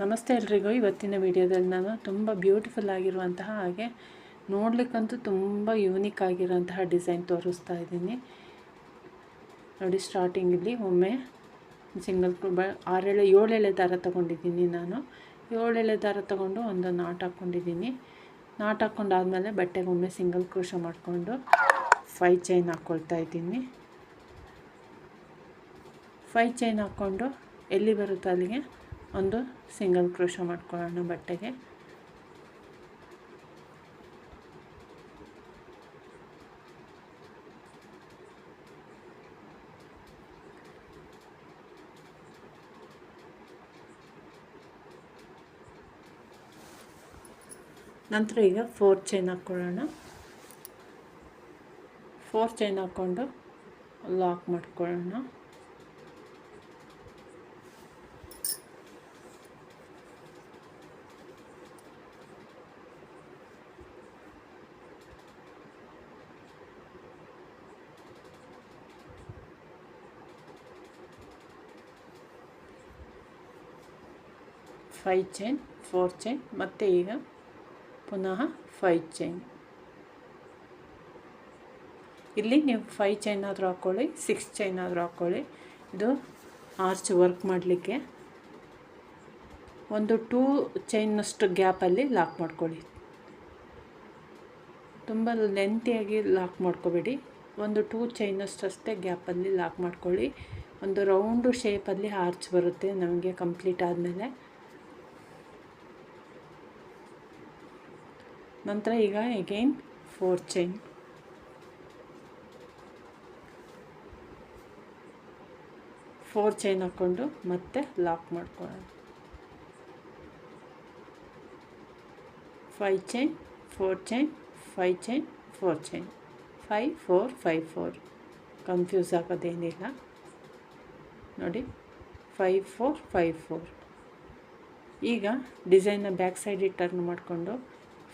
ನಮಸ್ತೆ ಎಲ್ರಿಗೂ. ಇವತ್ತಿನ ವಿಡಿಯೋದಲ್ಲಿ ನಾನು ತುಂಬ ಬ್ಯೂಟಿಫುಲ್ ಆಗಿರುವಂತಹ ಹಾಗೆ ನೋಡ್ಲಿಕ್ಕಂತೂ ತುಂಬ ಯೂನಿಕ್ ಆಗಿರುವಂತಹ ಡಿಸೈನ್ ತೋರಿಸ್ತಾ ಇದ್ದೀನಿ. ನೋಡಿ ಸ್ಟಾರ್ಟಿಂಗಲ್ಲಿ ಒಮ್ಮೆ ಸಿಂಗಲ್ ಆರೆಳೆ, ಏಳೆಳೆ ದಾರ ತೊಗೊಂಡಿದ್ದೀನಿ ನಾನು. ಏಳೆಳೆ ದಾರ ತೊಗೊಂಡು ಒಂದು ನಾಟ್ ಹಾಕ್ಕೊಂಡಿದ್ದೀನಿ. ನಾಟ್ ಹಾಕ್ಕೊಂಡಾದಮೇಲೆ ಬಟ್ಟೆಗೆ ಒಮ್ಮೆ ಸಿಂಗಲ್ ಕ್ರೋಶ ಮಾಡಿಕೊಂಡು ಫೈ ಚೈನ್ ಹಾಕ್ಕೊಳ್ತಾ ಇದ್ದೀನಿ. ಫೈ ಚೈನ್ ಹಾಕ್ಕೊಂಡು ಎಲ್ಲಿ ಬರುತ್ತೋ ಅಲ್ಲಿಗೆ ಒಂದು ಸಿಂಗಲ್ ಕ್ರೋಶ ಮಾಡ್ಕೊಳ್ಳೋಣ ಬಟ್ಟೆಗೆ. ನಂತರ ಈಗ ಫೋರ್ ಚೈನ್ ಹಾಕ್ಕೊಳ್ಳೋಣ. ಫೋರ್ ಚೈನ್ ಹಾಕ್ಕೊಂಡು ಲಾಕ್ ಮಾಡ್ಕೊಳ್ಳೋಣ. ಫೈ ಚೈನ್ ಫೋರ್ ಚೈನ್ ಮತ್ತು ಈಗ ಪುನಃ ಫೈ ಚೈನ್ ಇಲ್ಲಿ ನೀವು ಫೈ ಚೈನ್ ಆದರೂ ಹಾಕ್ಕೊಳ್ಳಿ ಸಿಕ್ಸ್ ಚೈನ್ ಆದರೂ ಹಾಕ್ಕೊಳ್ಳಿ ಇದು ಆರ್ಚ್ ವರ್ಕ್ ಮಾಡಲಿಕ್ಕೆ. ಒಂದು ಟೂ ಚೈನಷ್ಟು ಗ್ಯಾಪಲ್ಲಿ ಲಾಕ್ ಮಾಡ್ಕೊಳ್ಳಿ. ತುಂಬ ಲೆಂತಿಯಾಗಿ ಲಾಕ್ ಮಾಡ್ಕೋಬೇಡಿ. ಒಂದು ಟೂ ಚೈನಷ್ಟು ಅಷ್ಟೇ ಗ್ಯಾಪಲ್ಲಿ ಲಾಕ್ ಮಾಡ್ಕೊಳ್ಳಿ. ಒಂದು ರೌಂಡು ಶೇಪಲ್ಲಿ ಆರ್ಚ್ ಬರುತ್ತೆ ನಮಗೆ ಕಂಪ್ಲೀಟ್ ಆದಮೇಲೆ. ನಂತರ ಈಗ again four chain four chain ಹಾಕ್ಕೊಂಡು ಮತ್ತೆ ಲಾಕ್ ಮಾಡ್ಕೊಳ್ಳೋಣ. Five chain four chain five chain four chain five four five four confuse ಆಗೋದೇನಿಲ್ಲ. ನೋಡಿ ಫೈ ಫೋರ್ ಫೈ ಫೋರ್ ಈಗ ಡಿಸೈನ್ನ ಬ್ಯಾಕ್ ಸೈಡಿಗೆ ಟರ್ನ್ ಮಾಡಿಕೊಂಡು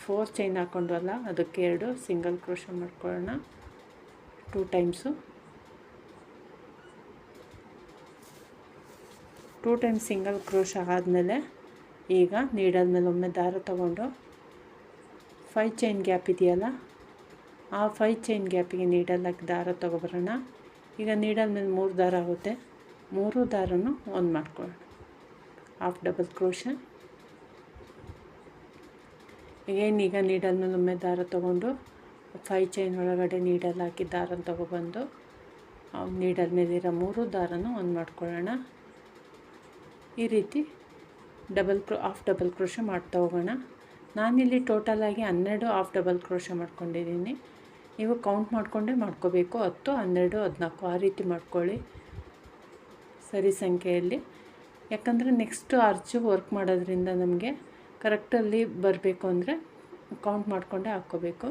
ಫೋರ್ ಚೈನ್ ಹಾಕ್ಕೊಂಡ್ವಲ್ಲ ಅದಕ್ಕೆ ಎರಡು. ಸಿಂಗಲ್ ಕ್ರೋಶ ಮಾಡ್ಕೊಳ್ಳೋಣ. Two times two times single crochet ಆದಮೇಲೆ ಈಗ ನೀಡಲ್ ಮೇಲೆ ಒಮ್ಮೆ ದಾರ ತಗೊಂಡು ಫೈ ಚೈನ್ ಗ್ಯಾಪ್ ಇದೆಯಲ್ಲ, ಆ ಫೈ ಚೈನ್ ಗ್ಯಾಪಿಗೆ ನೀಡಲ್ ಹಾಕಿ ದಾರ ತೊಗೊಬರೋಣ. ಈಗ ನೀಡಲ್ ಮೇಲೆ ಮೂರು ದಾರ ಆಗುತ್ತೆ. ಮೂರು ದಾರನೂ ಒಂದು ಮಾಡ್ಕೊಳ್ಳೋಣ. ಹಾಫ್ ಡಬಲ್ ಕ್ರೋಶ ಏನು ಈಗ ನೀಡಲ್ ಮೇಲೆ ಒಮ್ಮೆ ದಾರ ತೊಗೊಂಡು ಫೈ ಚೈನ್ ಒಳಗಡೆ ನೀಡಲ್ ಹಾಕಿ ದಾರ ತೊಗೊಬಂದು ನೀಡಲ್ ಮೇಲಿರೋ ಮೂರು ದಾರನೂ ಒಂದು ಮಾಡ್ಕೊಳ್ಳೋಣ. ಈ ರೀತಿ double crochet half double crochet ಮಾಡ್ತಾ ಹೋಗೋಣ. ನಾನಿಲ್ಲಿ ಟೋಟಲಾಗಿ ಹನ್ನೆರಡು ಆಫ್ ಡಬಲ್ ಕ್ರೋಶ ಮಾಡ್ಕೊಂಡಿದ್ದೀನಿ. ನೀವು ಕೌಂಟ್ ಮಾಡಿಕೊಂಡೇ ಮಾಡ್ಕೋಬೇಕು. ಹತ್ತು, ಹನ್ನೆರಡು, ಹದಿನಾಲ್ಕು, ಆ ರೀತಿ ಮಾಡ್ಕೊಳ್ಳಿ. ಸರಿ ಸಂಖ್ಯೆಯಲ್ಲಿ. ಯಾಕಂದರೆ ನೆಕ್ಸ್ಟು ಅರ್ಚು ವರ್ಕ್ ಮಾಡೋದ್ರಿಂದ ನಮಗೆ ಕರೆಕ್ಟಲ್ಲಿ ಬರಬೇಕು ಅಂದರೆ ಕೌಂಟ್ ಮಾಡಿಕೊಂಡೇ ಹಾಕ್ಕೋಬೇಕು.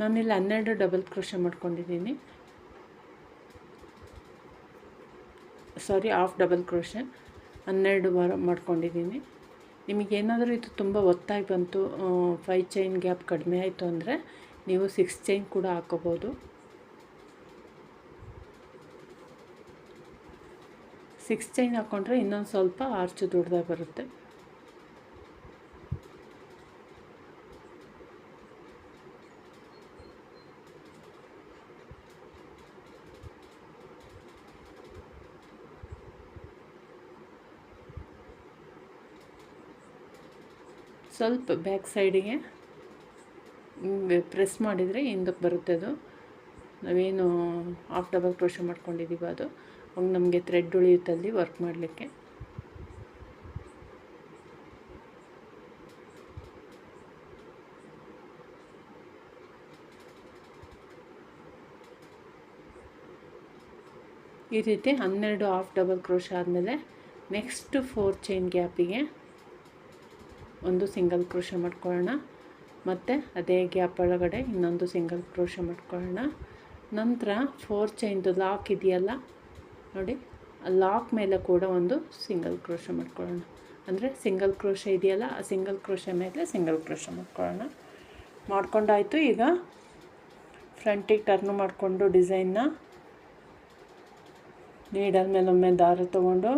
ನಾನಿಲ್ಲಿ ಹನ್ನೆರಡು ಡಬಲ್ ಕ್ರೋಶ ಮಾಡ್ಕೊಂಡಿದ್ದೀನಿ. ಸಾರಿ ಹಾಫ್ ಡಬಲ್ ಕ್ರೋಶ ಹನ್ನೆರಡು ವಾರ ಮಾಡ್ಕೊಂಡಿದ್ದೀನಿ. ನಿಮಗೇನಾದರೂ ಇದು ತುಂಬ ಒತ್ತಾಗಿ ಬಂತು ಫೈ ಚೈನ್ ಗ್ಯಾಪ್ ಕಡಿಮೆ ಆಯಿತು ಅಂದರೆ ನೀವು ಸಿಕ್ಸ್ ಚೈನ್ ಕೂಡ ಹಾಕೋಬೋದು ಸಿಕ್ಸ್ ಚೈನ್ ಹಾಕ್ಕೊಂಡ್ರೆ ಇನ್ನೊಂದು ಸ್ವಲ್ಪ ಆರ್ಚು ದೊಡ್ಡದಾಗಿ ಬರುತ್ತೆ. ಸ್ವಲ್ಪ ಬ್ಯಾಕ್ ಸೈಡಿಗೆ ಪ್ರೆಸ್ ಮಾಡಿದರೆ ಹಿಂದಕ್ಕೆ ಬರುತ್ತೆ ಅದು. ನಾವೇನು ಹಾಫ್ ಡಬಲ್ ಕ್ರೋಶ ಮಾಡ್ಕೊಂಡಿದ್ದೀವೋ ಅದು. ಅವಾಗ ನಮಗೆ ಥ್ರೆಡ್ ಉಳಿಯುತ್ತಲ್ಲಿ ವರ್ಕ್ ಮಾಡಲಿಕ್ಕೆ. ಈ ರೀತಿ ಹನ್ನೆರಡು ಹಾಫ್ ಡಬಲ್ ಕ್ರೋಶ ಆದಮೇಲೆ ನೆಕ್ಸ್ಟ್ ಫೋರ್ ಚೈನ್ ಗ್ಯಾಪಿಗೆ ಒಂದು ಸಿಂಗಲ್ ಕ್ರೋಶ ಮಾಡ್ಕೊಳ್ಳೋಣ. ಮತ್ತು ಅದೇ ಗ್ಯಾಪ್ ಒಳಗಡೆ ಇನ್ನೊಂದು ಸಿಂಗಲ್ ಕ್ರೋಶ ಮಾಡ್ಕೊಳ್ಳೋಣ. ನಂತರ ಫೋರ್ ಚೈನ್ದು ಲಾಕ್ ಇದೆಯಲ್ಲ ನೋಡಿ ಲಾಕ್ ಮೇಲೆ ಕೂಡ ಒಂದು ಸಿಂಗಲ್ ಕ್ರೋಶ ಮಾಡ್ಕೊಳ್ಳೋಣ. ಅಂದರೆ ಸಿಂಗಲ್ ಕ್ರೋಶ ಇದೆಯಲ್ಲ, ಆ ಸಿಂಗಲ್ ಕ್ರೋಶ ಮೇಲೆ ಸಿಂಗಲ್ ಕ್ರೋಶ ಮಾಡ್ಕೊಳ್ಳೋಣ. ಮಾಡ್ಕೊಂಡಾಯಿತು, ಈಗ ಫ್ರಂಟಿಗೆ ಟರ್ನ್ ಮಾಡಿಕೊಂಡು ಡಿಸೈನ್ನ ನೀಡಲ್ ಮೇಲೆ ಒಮ್ಮೆ ದಾರ ತೊಗೊಂಡು,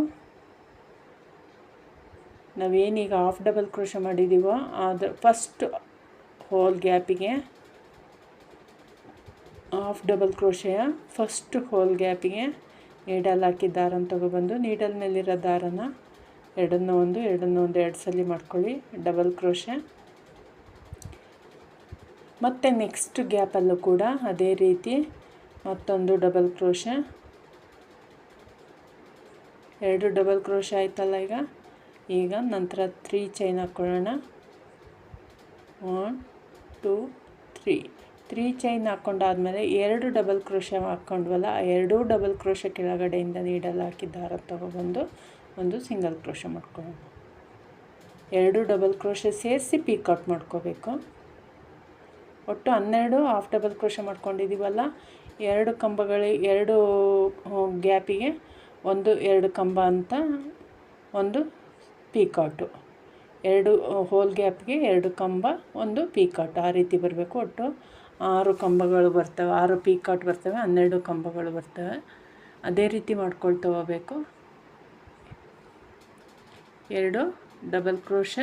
ನಾವೇನೀಗ ಹಾಫ್ ಡಬಲ್ ಕ್ರೋಶ ಮಾಡಿದ್ದೀವೋ ಅದು ಫಸ್ಟ್ ಹೋಲ್ ಗ್ಯಾಪಿಗೆ ಹಾಫ್ ಡಬಲ್ ಕ್ರೋಶೆಯ ಫಸ್ಟ್ ಹೋಲ್ ಗ್ಯಾಪಿಗೆ ನೀಡಲ್ ಹಾಕಿ ದಾರನ ತೊಗೊಬಂದು, ನೀಡಲ್ ಮೇಲಿರೋ ದಾರನ ಎರಡನ್ನು ಒಂದು ಎರಡನ್ನು ಒಂದು ಎರಡು ಸಲ ಮಾಡ್ಕೊಳ್ಳಿ. Double crochet. ಮತ್ತು ನೆಕ್ಸ್ಟ್ ಗ್ಯಾಪಲ್ಲೂ ಕೂಡ ಅದೇ ರೀತಿ ಮತ್ತೊಂದು ಡಬಲ್ ಕ್ರೋಶೆ. ಎರಡು ಡಬಲ್ ಕ್ರೋಶೆ ಆಯ್ತಲ್ಲ ಈಗ? ಈಗ ನಂತರ ತ್ರೀ ಚೈನ್ ಹಾಕ್ಕೊಳ್ಳೋಣ one, two, three. Three chain ಹಾಕ್ಕೊಂಡಾದ್ಮೇಲೆ ಎರಡು ಡಬಲ್ ಕ್ರೋಶ ಹಾಕ್ಕೊಂಡ್ವಲ್ಲ ಆ ಎರಡೂ ಡಬಲ್ ಕ್ರೋಶ ಕೆಳಗಡೆಯಿಂದ ನೀಡಲ್ ಹಾಕಿ ದಾರ ತೊಗೊಬಂದು ಒಂದು ಸಿಂಗಲ್ ಕ್ರೋಶ ಮಾಡ್ಕೊಳ್ಳೋಣ. ಎರಡು ಡಬಲ್ ಕ್ರೋಶ ಸೇರಿಸಿ ಪೀಕೌಟ್ ಮಾಡ್ಕೋಬೇಕು. ಒಟ್ಟು ಹನ್ನೆರಡು ಹಾಫ್ ಡಬಲ್ ಕ್ರೋಶ ಮಾಡ್ಕೊಂಡಿದ್ದೀವಲ್ಲ, ಎರಡು ಕಂಬಗಳಿಗೆ ಎರಡು ಗ್ಯಾಪಿಗೆ ಒಂದು, ಎರಡು ಕಂಬ ಅಂತ ಒಂದು ಪೀಕೌಟು ಎರಡು ಹೋಲ್ ಗ್ಯಾಪ್ಗೆ ಎರಡು ಕಂಬ, ಒಂದು ಪೀಕೌಟ್ ಆ ರೀತಿ ಬರಬೇಕು ಒಟ್ಟು. ಆರು ಕಂಬಗಳು ಬರ್ತವೆ, ಆರು ಪೀಕಾಟ್ ಬರ್ತವೆ, ಹನ್ನೆರಡು ಕಂಬಗಳು ಬರ್ತವೆ. ಅದೇ ರೀತಿ ಮಾಡ್ಕೊಳ್ತಾ ಹೋಗಬೇಕು ಎರಡು, ಡಬಲ್ ಕ್ರೋಶ,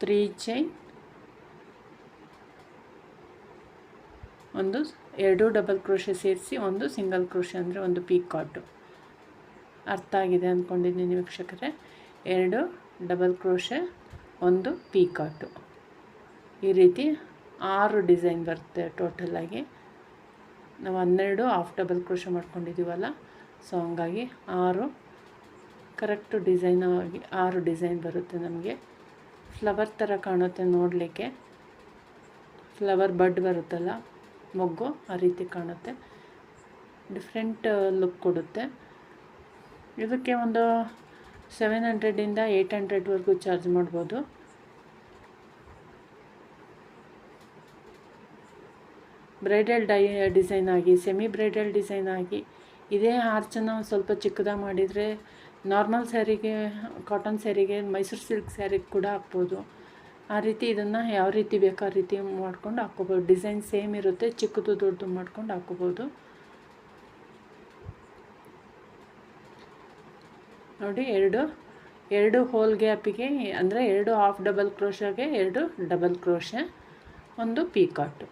ತ್ರೀ ಚೈನ್, ಒಂದು ಎರಡು ಡಬಲ್ ಕ್ರೋಶ ಸೇರಿಸಿ ಒಂದು ಸಿಂಗಲ್ ಕ್ರೋಶ ಅಂದರೆ ಒಂದು ಪೀಕಾಟು. ಅರ್ಥ ಆಗಿದೆ ಅಂದ್ಕೊಂಡಿದ್ದೀನಿ ವೀಕ್ಷಕರೇ. ಎರಡು, ಡಬಲ್ ಕ್ರೋಶ, ಒಂದು ಪೀಕಾಟು. ಈ ರೀತಿ ಆರು ಡಿಸೈನ್ ಬರುತ್ತೆ ಟೋಟಲಾಗಿ ನಾವು ಹನ್ನೆರಡು ಹಾಫ್ ಡಬಲ್ ಕ್ರೋಶ ಮಾಡ್ಕೊಂಡಿದ್ದೀವಲ್ಲ ಸೊ ಹಂಗಾಗಿ ಆರು ಕರೆಕ್ಟು ಡಿಸೈನ್ ಆಗಿ, ಆರು ಡಿಸೈನ್ ಬರುತ್ತೆ ನಮಗೆ. ಫ್ಲವರ್ ಥರ ಕಾಣುತ್ತೆ ನೋಡಲಿಕ್ಕೆ. ಫ್ಲವರ್ ಬಡ್ ಬರುತ್ತಲ್ಲ, ಮೊಗ್ಗು ಆ ರೀತಿ ಕಾಣುತ್ತೆ. ಡಿಫ್ರೆಂಟ್ ಲುಕ್ ಕೊಡುತ್ತೆ. ಇದಕ್ಕೆ ಒಂದು ಸೆವೆನ್ ಹಂಡ್ರೆಡಿಂದ ಏಯ್ಟ್ ಹಂಡ್ರೆಡ್ವರೆಗೂ ಚಾರ್ಜ್ ಮಾಡ್ಬೋದು. ಬ್ರೈಡಲ್ ಡೈ, ಡಿಸೈನ್ ಆಗಿ, ಸೆಮಿ ಬ್ರೈಡಲ್ ಡಿಸೈನ್ ಆಗಿ, ಇದೇ ಆರ್ಚನ್ನು ಸ್ವಲ್ಪ ಚಿಕ್ಕದಾಗಿ ಮಾಡಿದರೆ ನಾರ್ಮಲ್ ಸ್ಯಾರಿಗೆ, ಕಾಟನ್ ಸ್ಯಾರಿಗೆ, ಮೈಸೂರು ಸಿಲ್ಕ್ ಸ್ಯಾರಿಗೆ ಕೂಡ ಹಾಕ್ಬೋದು. ಆ ರೀತಿ ಇದನ್ನು ಯಾವ ರೀತಿ ಬೇಕೋ ಆ ರೀತಿ ಮಾಡ್ಕೊಂಡು ಹಾಕ್ಕೋಬೋದು. ಡಿಸೈನ್ ಸೇಮ್ ಇರುತ್ತೆ, ಚಿಕ್ಕದು ದೊಡ್ಡದು ಮಾಡ್ಕೊಂಡು ಹಾಕ್ಕೋಬೋದು. ನೋಡಿ, ಎರಡು ಎರಡು ಹೋಲ್ ಗ್ಯಾಪಿಗೆ, ಅಂದರೆ ಎರಡು ಹಾಫ್ ಡಬಲ್ ಕ್ರೋಶಗೆ ಎರಡು ಡಬಲ್ ಕ್ರೋಶ ಒಂದು ಪೀಕಾಟು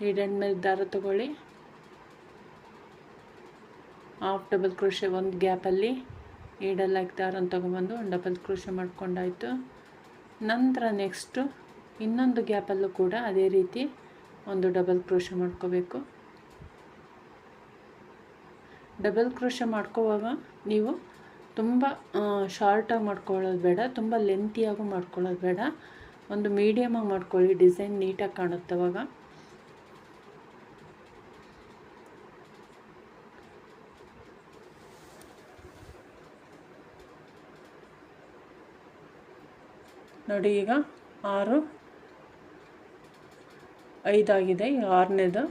ನೀಡನ್ ಮೇಲೆ ದಾರ ತಗೊಳ್ಳಿ. ಹಾಫ್ ಡಬಲ್ ಕ್ರೋಶೆ ಒಂದು ಗ್ಯಾಪಲ್ಲಿ ಲೈಕ್ ದಾರನ ತೊಗೊಬಂದು ಡಬಲ್ ಕ್ರೋಶೆ ಮಾಡ್ಕೊಂಡಾಯಿತು. ನಂತರ ನೆಕ್ಸ್ಟು ಇನ್ನೊಂದು ಗ್ಯಾಪಲ್ಲೂ ಕೂಡ ಅದೇ ರೀತಿ ಒಂದು ಡಬಲ್ ಕ್ರೋಶೆ ಮಾಡ್ಕೋಬೇಕು. ಡಬಲ್ ಕ್ರೋಶೆ ಮಾಡ್ಕೋವಾಗ ನೀವು ತುಂಬ ಶಾರ್ಟಾಗಿ ಮಾಡ್ಕೊಳ್ಳೋದು ಬೇಡ, ತುಂಬ ಲೆಂತಿಯಾಗೂ ಮಾಡ್ಕೊಳ್ಳೋದು ಬೇಡ. ಒಂದು ಮೀಡಿಯಮಾಗಿ ಮಾಡ್ಕೊಳ್ಳಿ ಡಿಸೈನ್ ನೀಟಾಗಿ ಕಾಣುತ್ತೆ ನೋಡಿ ಈಗ ಆರು, ಐದಾಗಿದೆ. ಈಗ ಆರನೇದು.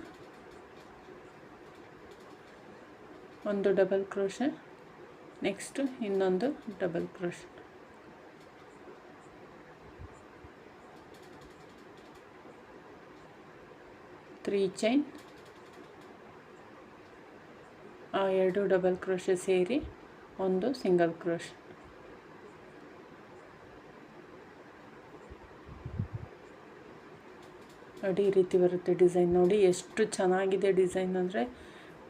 ಒಂದು ಡಬಲ್ ಕ್ರೋಶೆ ನೆಕ್ಸ್ಟು ಇನ್ನೊಂದು ಡಬಲ್ ಕ್ರೋಶೆ ತ್ರೀ ಚೈನ್ ಆ ಎರಡು ಡಬಲ್ ಕ್ರೋಶೆ ಸೇರಿ ಒಂದು ಸಿಂಗಲ್ ಕ್ರೋಶೆ ನೋಡಿ ಈ ರೀತಿ ಬರುತ್ತೆ ಡಿಸೈನ್ ನೋಡಿ, ಎಷ್ಟು ಚೆನ್ನಾಗಿದೆ ಡಿಸೈನ್ ಅಂದರೆ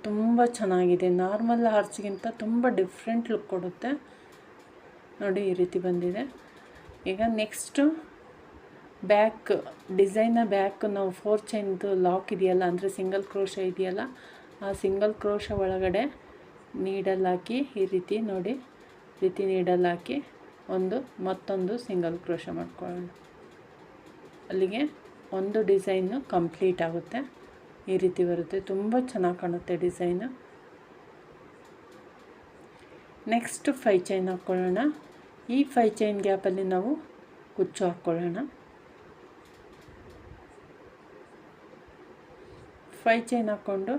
ತುಂಬ ಚೆನ್ನಾಗಿದೆ. ನಾರ್ಮಲ್ ಹಾರ್ಸ್ಗಿಂತ ತುಂಬ ಡಿಫ್ರೆಂಟ್ ಲುಕ್ ಕೊಡುತ್ತೆ. ನೋಡಿ ಈ ರೀತಿ ಬಂದಿದೆ. ಈಗ ನೆಕ್ಸ್ಟು ಬ್ಯಾಕ್, ಡಿಸೈನ ಬ್ಯಾಕ್ ನಾವು ಫೋರ್ ಚೈನ್ದು ಲಾಕ್ ಇದೆಯಲ್ಲ, ಅಂದರೆ ಸಿಂಗಲ್ ಕ್ರೋಶ ಇದೆಯಲ್ಲ, ಆ ಸಿಂಗಲ್ ಕ್ರೋಶ ಒಳಗಡೆ ನೀಡಲ್ ಹಾಕಿ ಈ ರೀತಿ ನೋಡಿ ರೀತಿ ನೀಡಲ್ ಹಾಕಿ ಒಂದು ಮತ್ತೊಂದು ಸಿಂಗಲ್ ಕ್ರೋಶ ಮಾಡ್ಕೊಳ್ಳೋಣ. ಅಲ್ಲಿಗೆ ಒಂದು ಡಿಸೈನು ಕಂಪ್ಲೀಟ್ ಆಗುತ್ತೆ. ಈ ರೀತಿ ಬರುತ್ತೆ. ತುಂಬ ಚೆನ್ನಾಗಿ ಕಾಣುತ್ತೆ ಡಿಸೈನು. ನೆಕ್ಸ್ಟ್ ಫೈ ಚೈನ್ ಹಾಕ್ಕೊಳ್ಳೋಣ ಈ ಫೈ ಚೈನ್ ಗ್ಯಾಪಲ್ಲಿ ನಾವು ಕುಚ್ಚು ಹಾಕ್ಕೊಳ್ಳೋಣ ಫೈ ಚೈನ್ ಹಾಕ್ಕೊಂಡು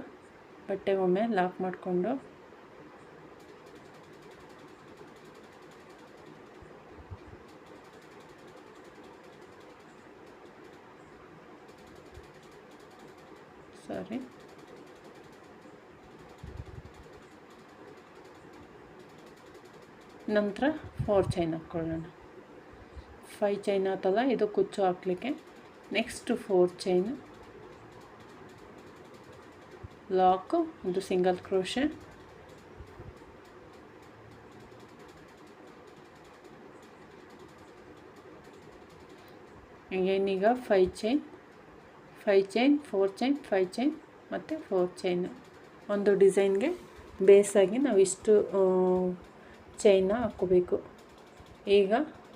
ಬಟ್ಟೆಗೊಮ್ಮೆ ಲಾಕ್ ಮಾಡಿಕೊಂಡು ಸಾರಿ ನಂತರ ಫೋರ್ ಚೈನ್ ಹಾಕ್ಕೊಳ್ಳೋಣ. ಫೈ ಚೈನ್ ಆತಲ್ಲ, ಇದು ಕುಚ್ಚು ಹಾಕ್ಲಿಕ್ಕೆ. ನೆಕ್ಸ್ಟ್ ಫೋರ್ ಚೈನ್ ಲಾಕು ಒಂದು ಸಿಂಗಲ್ ಕ್ರೋಶೆ ಏನೀಗ? Five chain five chain four chain five chain ಮತ್ತು ಫೋರ್ ಚೈನ್ ಒಂದು ಡಿಸೈನ್ಗೆ ಬೇಸಾಗಿ ನಾವು ಇಷ್ಟು ಚೈನ್ನ ಹಾಕ್ಕೋಬೇಕು. ಈಗ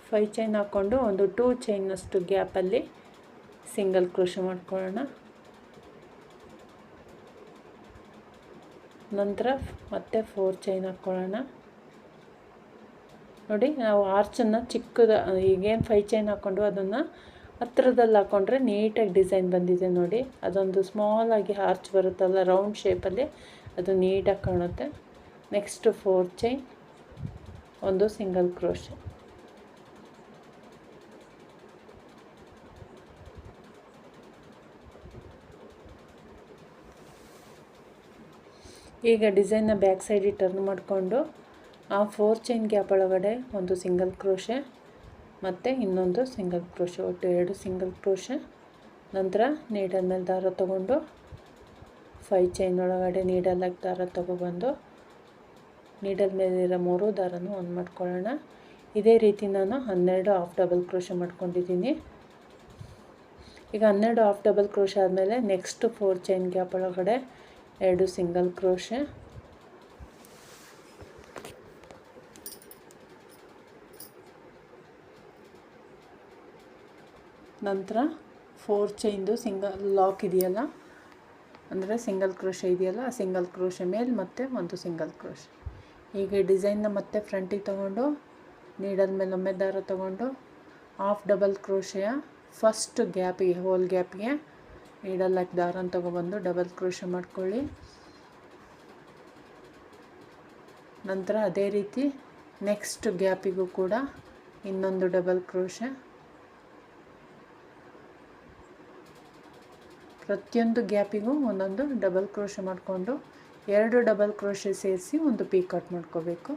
ಫೈ ಚೈನ್ ಹಾಕ್ಕೊಂಡು ಒಂದು ಟೂ ಚೈನ್ನಷ್ಟು ಗ್ಯಾಪಲ್ಲಿ ಸಿಂಗಲ್ ಕ್ರೋಶ ಮಾಡ್ಕೊಳ್ಳೋಣ. ನಂತರ ಮತ್ತೆ ಫೋರ್ ಚೈನ್ ಹಾಕ್ಕೊಳ್ಳೋಣ. ನೋಡಿ, ನಾವು ಆರ್ಚನ್ನು ಚಿಕ್ಕದ, ಈಗೇನು ಫೈ ಚೈನ್ ಹಾಕ್ಕೊಂಡು ಅದನ್ನು ಹತ್ರದಲ್ಲಿ ಹಾಕ್ಕೊಂಡ್ರೆ ನೀಟಾಗಿ ಡಿಸೈನ್ ಬಂದಿದೆ ನೋಡಿ. ಅದೊಂದು ಸ್ಮಾಲ್ ಆಗಿ ಆರ್ಚ್ ಬರುತ್ತಲ್ಲ ರೌಂಡ್ ಶೇಪಲ್ಲಿ ಅದು ನೀಟಾಗಿ ಕಾಣುತ್ತೆ. ನೆಕ್ಸ್ಟು ಫೋರ್ ಚೈನ್ ಒಂದು ಸಿಂಗಲ್ ಕ್ರೋಶೆ. ಈಗ ಡಿಸೈನ್ನ ಬ್ಯಾಕ್ ಸೈಡಿಗೆ ಟರ್ನ್ ಮಾಡಿಕೊಂಡು ಆ ಫೋರ್ ಚೈನ್ ಗ್ಯಾಪ್ ಒಳಗಡೆ ಒಂದು ಸಿಂಗಲ್ ಕ್ರೋಶೆ ಮತ್ತು ಇನ್ನೊಂದು ಸಿಂಗಲ್ ಕ್ರೋಶೆ ಒಟ್ಟು ಎರಡು ಸಿಂಗಲ್ ಕ್ರೋಶೆ ನಂತರ ನೀಡಲ್ ಮೇಲೆ ದಾರ ತೊಗೊಂಡು ಫೈ ಚೈನ್ ಒಳಗಡೆ ನೀಡಲಾಗಿ ದಾರ ತೊಗೊಬಂದು ನೀಡಲ್ ಮೇಲಿರೋ ಮೂರು ದಾರನೂ ಒಂದು ಮಾಡ್ಕೊಳ್ಳೋಣ. ಇದೇ ರೀತಿ ನಾನು ಹನ್ನೆರಡು ಹಾಫ್ ಡಬಲ್ ಕ್ರೋಶ ಮಾಡ್ಕೊಂಡಿದ್ದೀನಿ. ಈಗ ಹನ್ನೆರಡು ಹಾಫ್ ಡಬಲ್ ಕ್ರೋಶ ಆದಮೇಲೆ ನೆಕ್ಸ್ಟ್ ಫೋರ್ ಚೈನ್ ಗ್ಯಾಪ್ ಒಳಗಡೆ ಎರಡು ಸಿಂಗಲ್ ಕ್ರೋಶೆ ನಂತರ ಫೋರ್ ಚೈನ್ದು ಸಿಂಗಲ್ ಲಾಕ್ ಇದೆಯಲ್ಲ? ಅಂದರೆ ಸಿಂಗಲ್ ಕ್ರೋಶ ಇದೆಯಲ್ಲ, ಆ ಸಿಂಗಲ್ ಕ್ರೋಶ ಮೇಲೆ ಮತ್ತೆ ಒಂದು ಸಿಂಗಲ್ ಕ್ರೋಶ ಈಗ ಡಿಸೈನ್ನ ಮತ್ತೆ ಫ್ರಂಟಿಗೆ ತೊಗೊಂಡು ನೀಡಲ್ ಮೇಲೆ ಒಮ್ಮೆ ದಾರ ತೊಗೊಂಡು ಹಾಫ್ ಡಬಲ್ ಕ್ರೋಶೆಯ ಫಸ್ಟ್ ಗ್ಯಾಪಿಗೆ ಹೋಲ್ ಗ್ಯಾಪಿಗೆ ನೀಡಲ್ ಹಾಕಿ ದಾರನ ತೊಗೊಬಂದು ಡಬಲ್ ಕ್ರೋಶ ಮಾಡ್ಕೊಳ್ಳಿ. ನಂತರ ಅದೇ ರೀತಿ ನೆಕ್ಸ್ಟ್ ಗ್ಯಾಪಿಗೂ ಕೂಡ ಇನ್ನೊಂದು ಡಬಲ್ ಕ್ರೋಶ ಪ್ರತಿಯೊಂದು ಗ್ಯಾಪಿಗೂ ಒಂದೊಂದು ಡಬಲ್ ಕ್ರೋಶೆ ಮಾಡಿಕೊಂಡು ಎರಡು ಡಬಲ್ ಕ್ರೋಶೆ ಸೇರಿಸಿ ಒಂದು ಪೀ ಕಟ್ ಮಾಡ್ಕೋಬೇಕು.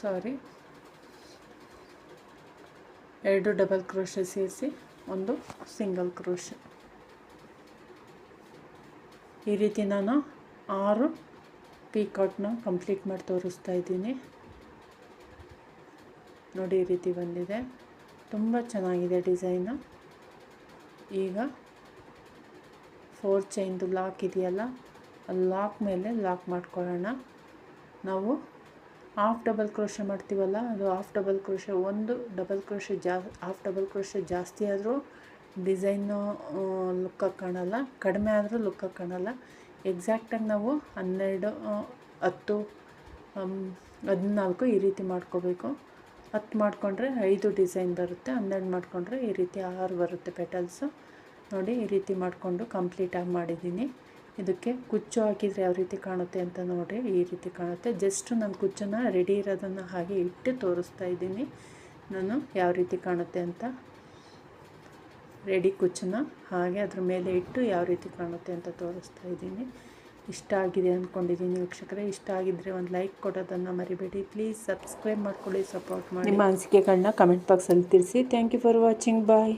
ಸಾರಿ ಎರಡು ಡಬಲ್ ಕ್ರೋಶ ಸೇರಿಸಿ ಒಂದು ಸಿಂಗಲ್ ಕ್ರೋಶ. ಈ ರೀತಿ ನಾನು ಆರು ಪೀಕಾಟ್ನ ಕಂಪ್ಲೀಟ್ ಮಾಡಿ ತೋರಿಸ್ತಾ ಇದ್ದೀನಿ. ನೋಡಿ ಈ ರೀತಿ ಬಂದಿದೆ. ತುಂಬ ಚೆನ್ನಾಗಿದೆ ಡಿಸೈನು. ಈಗ ಫೋರ್ ಚೈನ್ದು ಲಾಕ್ ಇದೆಯಲ್ಲ ಲಾಕ್ ಮೇಲೆ ಲಾಕ್ ಮಾಡ್ಕೊಳ್ಳೋಣ. ನಾವು ಹಾಫ್ ಡಬಲ್ ಕ್ರೋಶೆ ಮಾಡ್ತೀವಲ್ಲ, ಅದು ಹಾಫ್ ಡಬಲ್ ಕ್ರೋಶೆ ಒಂದು ಡಬಲ್ ಕ್ರೋಶೆ ಜಾ ಹಾಫ್ ಡಬಲ್ ಕ್ರೋಶೆ ಜಾಸ್ತಿ ಆದರೂ ಡಿಸೈನು ಲುಕ್ಕಾಗಿ ಕಾಣಲ್ಲ. ಕಡಿಮೆ ಆದರೂ ಲುಕ್ಕಾಗಿ ಕಾಣಲ್ಲ. ಎಕ್ಸಾಕ್ಟಾಗಿ ನಾವು ಹನ್ನೆರಡು ಹತ್ತು ಹದಿನಾಲ್ಕು ಈ ರೀತಿ ಮಾಡ್ಕೋಬೇಕು. ಹತ್ತು ಮಾಡಿಕೊಂಡ್ರೆ ಐದು ಡಿಸೈನ್ ಬರುತ್ತೆ. ಹನ್ನೆರಡು ಮಾಡಿಕೊಂಡ್ರೆ ಈ ರೀತಿ ಆರು ಬರುತ್ತೆ ಪೆಟಲ್ಸು. ನೋಡಿ, ಈ ರೀತಿ ಮಾಡಿಕೊಂಡು ಕಂಪ್ಲೀಟಾಗಿ ಮಾಡಿದ್ದೀನಿ. ಇದಕ್ಕೆ ಕುಚ್ಚು ಹಾಕಿದರೆ ಯಾವ ರೀತಿ ಕಾಣುತ್ತೆ ಅಂತ ನೋಡಿ, ಈ ರೀತಿ ಕಾಣುತ್ತೆ. ಜಸ್ಟ್ ನಾನು ಕುಚ್ಚನ್ನು ರೆಡಿ ಇರೋದನ್ನು ಹಾಗೆ ಇಟ್ಟು ತೋರಿಸ್ತಾ ಇದ್ದೀನಿ. ನಾನು ಯಾವ ರೀತಿ ಕಾಣುತ್ತೆ ಅಂತ. ರೆಡಿ ಕುಚ್ಚನ್ನ ಹಾಗೆ ಅದ್ರ ಮೇಲೆ ಇಟ್ಟು ಯಾವ ರೀತಿ ಕಾಣುತ್ತೆ ಅಂತ ತೋರಿಸ್ತಾ ಇದ್ದೀನಿ. ಇಷ್ಟ ಆಗಿದೆ ಅಂದ್ಕೊಂಡಿದ್ದೀನಿ ವೀಕ್ಷಕರೇ. ಇಷ್ಟ ಆಗಿದ್ದರೆ ಒಂದು ಲೈಕ್ ಕೊಡೋದನ್ನು ಮರಿಬೇಡಿ. ಪ್ಲೀಸ್ ಸಬ್ಸ್ಕ್ರೈಬ್ ಮಾಡ್ಕೊಳ್ಳಿ, ಸಪೋರ್ಟ್ ಮಾಡಿ. ನಿಮ್ಮ ಅನಿಸಿಕೆಗಳನ್ನ ಕಮೆಂಟ್ ಬಾಕ್ಸಲ್ಲಿ ತಿಳಿಸಿ. Thank you for watching. Bye.